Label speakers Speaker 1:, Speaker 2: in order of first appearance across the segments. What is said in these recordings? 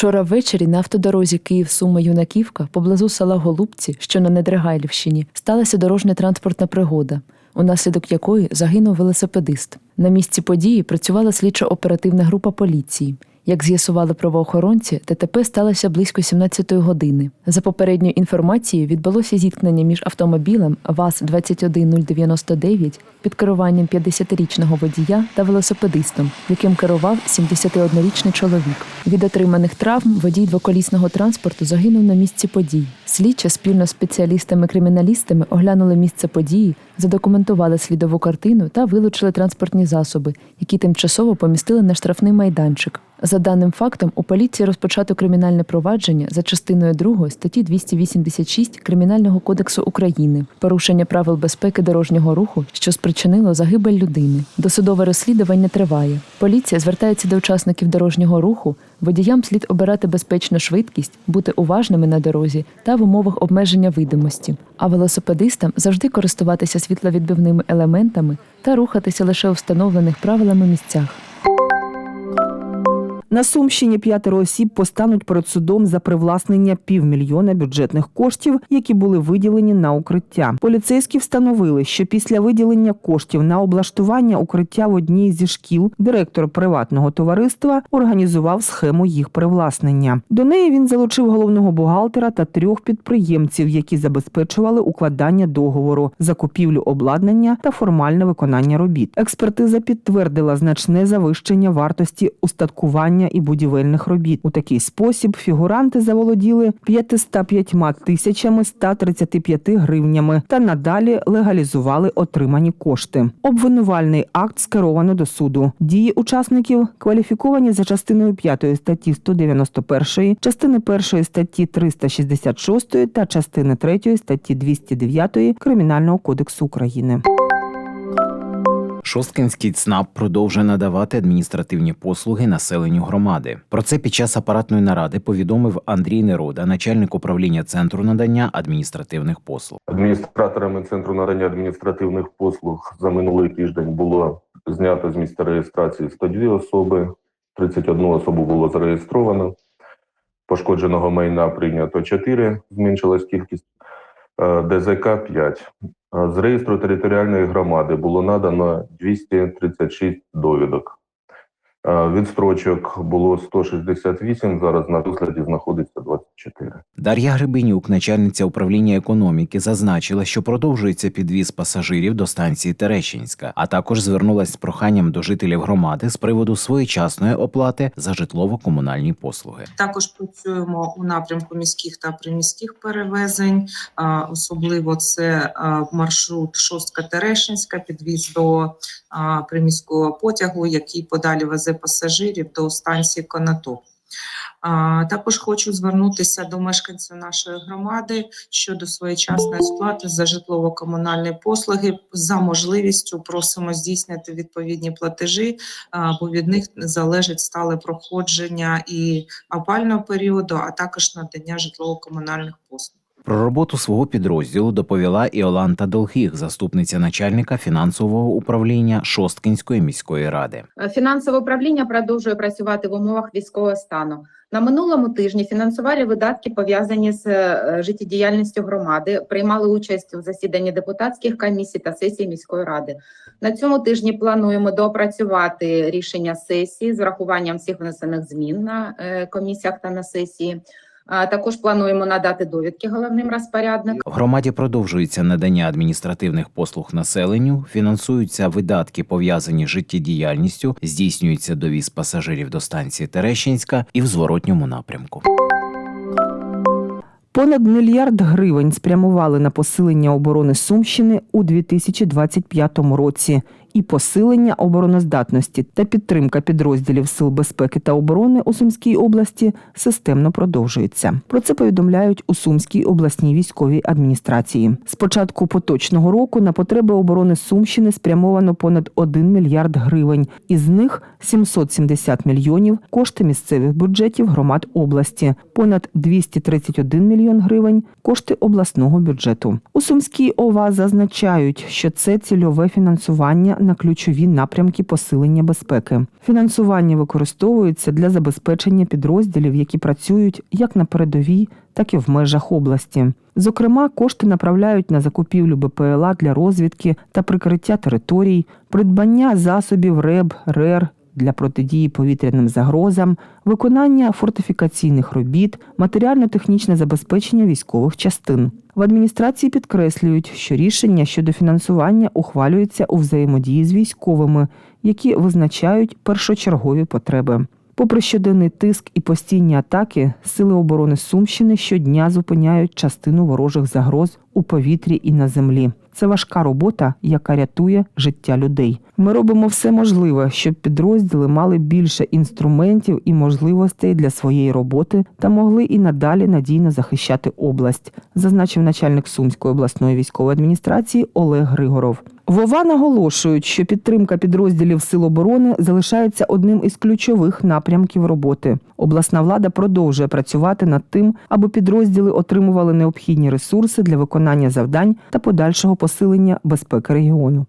Speaker 1: Учора ввечері на автодорозі Київ-Сума-Юнаківка поблизу села Голубці, що на Недригайлівщині, сталася дорожня транспортна пригода, унаслідок якої загинув велосипедист. На місці події працювала слідчо-оперативна група поліції. Як з'ясували правоохоронці, ДТП сталося близько 17-ї години. За попередньою інформацією, відбулося зіткнення між автомобілем ВАЗ-21099 під керуванням 50-річного водія та велосипедистом, яким керував 71-річний чоловік. Від отриманих травм водій двоколісного транспорту загинув на місці подій. Слідчі спільно з спеціалістами-криміналістами оглянули місце події, задокументували слідову картину та вилучили транспортні засоби, які тимчасово помістили на штрафний майданчик. За даним фактом, у поліції розпочато кримінальне провадження за частиною 2 статті 286 Кримінального кодексу України порушення правил безпеки дорожнього руху, що спричинило загибель людини. Досудове розслідування триває. Поліція звертається до учасників дорожнього руху. Водіям слід обирати безпечну швидкість, бути уважними на дорозі та в умовах обмеження видимості. А велосипедистам завжди користуватися світловідбивними елементами та рухатися лише у встановлених правилами місцях.
Speaker 2: На Сумщині п'ятеро осіб постануть перед судом за привласнення півмільйона бюджетних коштів, які були виділені на укриття. Поліцейські встановили, що після виділення коштів на облаштування укриття в одній зі шкіл директор приватного товариства організував схему їх привласнення. До неї він залучив головного бухгалтера та трьох підприємців, які забезпечували укладання договору, закупівлю обладнання та формальне виконання робіт. Експертиза підтвердила значне завищення вартості устаткування і будівельних робіт. У такий спосіб фігуранти заволоділи 505 тисячами 135 гривнями та надалі легалізували отримані кошти. Обвинувальний акт скеровано до суду. Дії учасників кваліфіковані за частиною 5 статті 191, частини 1 статті 366 та частини 3 статті 209 Кримінального кодексу України.
Speaker 3: Шосткинський ЦНАП продовжує надавати адміністративні послуги населенню громади. Про це під час апаратної наради повідомив Андрій Нерода, начальник управління центру надання адміністративних послуг.
Speaker 4: Адміністраторами центру надання адміністративних послуг за минулий тиждень було знято з місця реєстрації 102 особи, 31 особу було зареєстровано. Пошкодженого майна прийнято 4, зменшилась кількість е, ДЗК 5. З реєстру територіальної громади було надано 236 довідок. Е, Відстрочок було 168, зараз на розгляді знаходиться 24.
Speaker 3: Дар'я Гребенюк, начальниця управління економіки, зазначила, що продовжується підвіз пасажирів до станції Терещинська, а також звернулась з проханням до жителів громади з приводу своєчасної оплати за житлово-комунальні послуги.
Speaker 5: Також працюємо у напрямку міських та приміських перевезень. Особливо це маршрут Шостка Терешинська, підвіз до приміського потягу, який подалі везе пасажирів до станції Конотоп. Також хочу звернутися до мешканців нашої громади щодо своєчасної сплати за житлово-комунальні послуги. За можливістю просимо здійснити відповідні платежі, бо від них залежить стале проходження і опального періоду, а також надання житлово-комунальних послуг.
Speaker 3: Про роботу свого підрозділу доповіла Іоланта Долгіх, заступниця начальника фінансового управління Шосткинської міської ради.
Speaker 6: Е, Фінансове управління продовжує працювати в умовах військового стану. На минулому тижні фінансували видатки пов'язані з е, життєдіяльністю громади, приймали участь у засіданні депутатських комісій та сесії міської ради. На цьому тижні плануємо доопрацювати рішення сесії з врахуванням всіх внесених змін на е, комісіях та на сесії. А Також плануємо надати довідки головним розпорядникам.
Speaker 3: В громаді продовжується надання адміністративних послуг населенню, фінансуються видатки, пов'язані з життєдіяльністю, здійснюється довіз пасажирів до станції Терещинська і в зворотньому напрямку.
Speaker 2: Понад мільярд гривень спрямували на посилення оборони Сумщини у 2025 році. І посилення обороноздатності та підтримка підрозділів Сил безпеки та оборони у Сумській області системно продовжується. Про це повідомляють у Сумській обласній військовій адміністрації. З початку поточного року на потреби оборони Сумщини спрямовано понад 1 мільярд гривень. Із них 770 мільйонів кошти місцевих бюджетів громад області, понад 231 мільйон гривень кошти обласного бюджету. У Сумській ОВА зазначають, що це цільове фінансування на ключові напрямки посилення безпеки. Фінансування використовується для забезпечення підрозділів, які працюють як на передовій, так і в межах області. Зокрема, кошти направляють на закупівлю БПЛА для розвідки та прикриття територій, придбання засобів РЕБ, РЕР для протидії повітряним загрозам, виконання фортифікаційних робіт, матеріально-технічне забезпечення військових частин. В адміністрації підкреслюють, що рішення щодо фінансування ухвалюється у взаємодії з військовими, які визначають першочергові потреби. Попри щоденний тиск і постійні атаки, сили оборони Сумщини щодня зупиняють частину ворожих загроз у повітрі і на землі. Це важка робота, яка рятує життя людей. Ми робимо все можливе, щоб підрозділи мали більше інструментів і можливостей для своєї роботи та могли і надалі надійно захищати область, зазначив начальник Сумської обласної військової адміністрації Олег Григоров. Вова наголошують, що підтримка підрозділів сил оборони залишається одним із ключових напрямків роботи. Обласна влада продовжує працювати над тим, аби підрозділи отримували необхідні ресурси для виконання завдань та подальшого посилення безпеки регіону.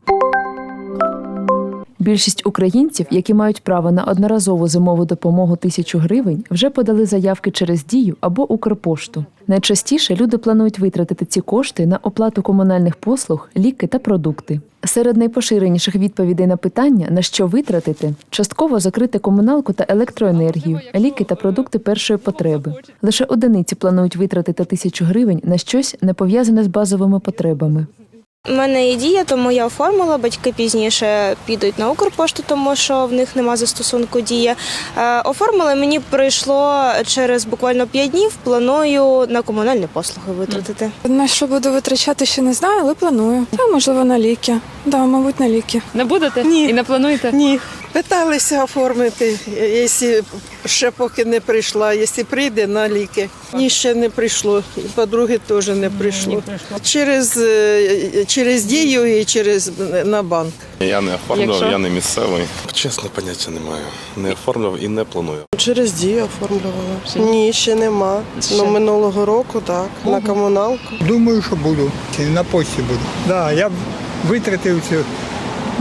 Speaker 1: Більшість українців, які мають право на одноразову зимову допомогу тисячу гривень, вже подали заявки через дію або Укрпошту. Найчастіше люди планують витратити ці кошти на оплату комунальних послуг, ліки та продукти. Серед найпоширеніших відповідей на питання, на що витратити, частково закрити комуналку та електроенергію, ліки та продукти першої потреби. Лише одиниці планують витратити тисячу гривень на щось не пов'язане з базовими потребами.
Speaker 7: У мене є дія, тому я оформила. Батьки пізніше підуть на Укрпошту, тому що в них нема застосунку дія. Е, Оформила, мені прийшло через буквально 5 днів. Планую на комунальні послуги витратити.
Speaker 8: На що буду витрачати, ще не знаю, але планую. Та можливо на ліки. Да, мабуть, на ліки.
Speaker 9: Не будете?
Speaker 10: Ні.
Speaker 9: І не плануєте?
Speaker 10: Ні. Питалися оформити, якщо ще поки не прийшла, якщо прийде на ліки. Ні, ще не прийшло. І подруги теж не прийшло. Через, е, через дію і через на банк.
Speaker 11: Я не оформлював,
Speaker 9: Якщо?
Speaker 11: я не місцевий. Чесно, поняття не маю. Не оформлював і не планую.
Speaker 10: Через дію оформлювала. Ні, ще нема. Ну минулого року так. На комуналку.
Speaker 12: Думаю, що буду. На почті буду. Да, я витратив цю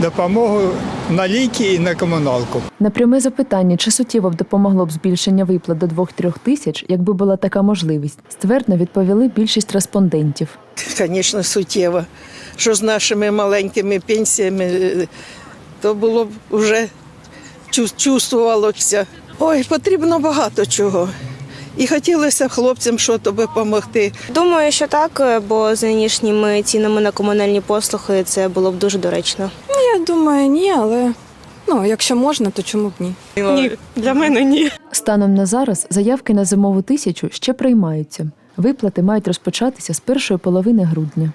Speaker 12: допомогу на ліки і на комуналку.
Speaker 1: На пряме запитання, чи суттєво б допомогло б збільшення виплат до 2-3 тисяч, якби була така можливість, ствердно відповіли більшість респондентів.
Speaker 10: Звісно, суттєво. Що з нашими маленькими пенсіями, е, то було б вже чувствувалося. Ой, потрібно багато чого. І хотілося хлопцям щось допомогти.
Speaker 7: Думаю, що так, е, бо з нинішніми цінами на комунальні послуги це було б дуже доречно.
Speaker 8: Я думаю, ні, але ну, якщо можна, то чому б ні?
Speaker 10: Ні, для мене ні.
Speaker 1: Станом на зараз заявки на зимову тисячу ще приймаються. Виплати мають розпочатися з першої половини грудня.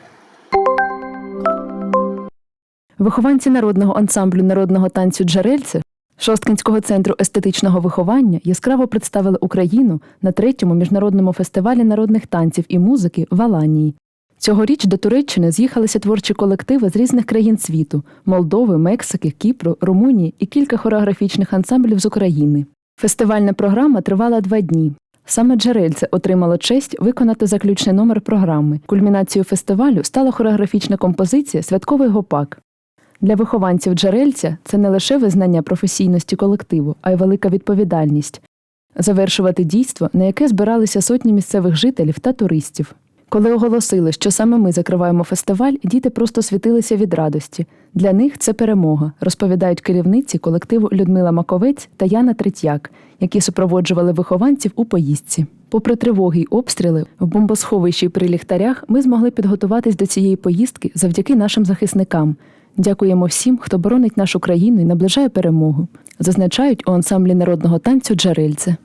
Speaker 1: Вихованці народного ансамблю народного танцю Джерельце Шосткинського центру естетичного виховання яскраво представили Україну на третьому міжнародному фестивалі народних танців і музики в Аланії. Цьогоріч до Туреччини з'їхалися творчі колективи з різних країн світу Молдови, Мексики, Кіпру, Румунії і кілька хореографічних ансамблів з України. Фестивальна програма тривала два дні. Саме Джерельце отримало честь виконати заключний номер програми. Кульмінацією фестивалю стала хореографічна композиція Святковий гопак. Для вихованців Джерельця це не лише визнання професійності колективу, а й велика відповідальність завершувати дійство, на яке збиралися сотні місцевих жителів та туристів. Коли оголосили, що саме ми закриваємо фестиваль, діти просто світилися від радості. Для них це перемога, розповідають керівниці колективу Людмила Маковець та Яна Третьяк, які супроводжували вихованців у поїздці. Попри тривоги й обстріли, в бомбосховищі при ліхтарях ми змогли підготуватись до цієї поїздки завдяки нашим захисникам. Дякуємо всім, хто боронить нашу країну і наближає перемогу, зазначають у ансамблі народного танцю Джерельце.